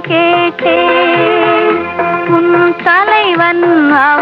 கேட்டேன். உன் தலைவன் ஆ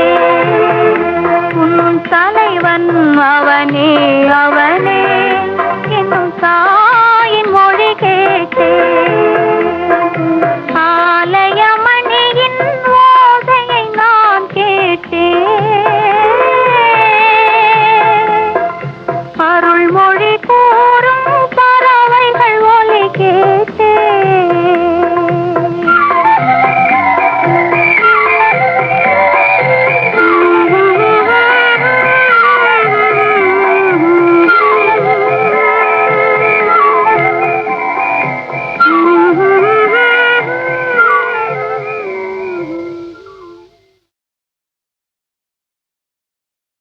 அவனே உன் தலைவன் அவனே அவனே. என்னும்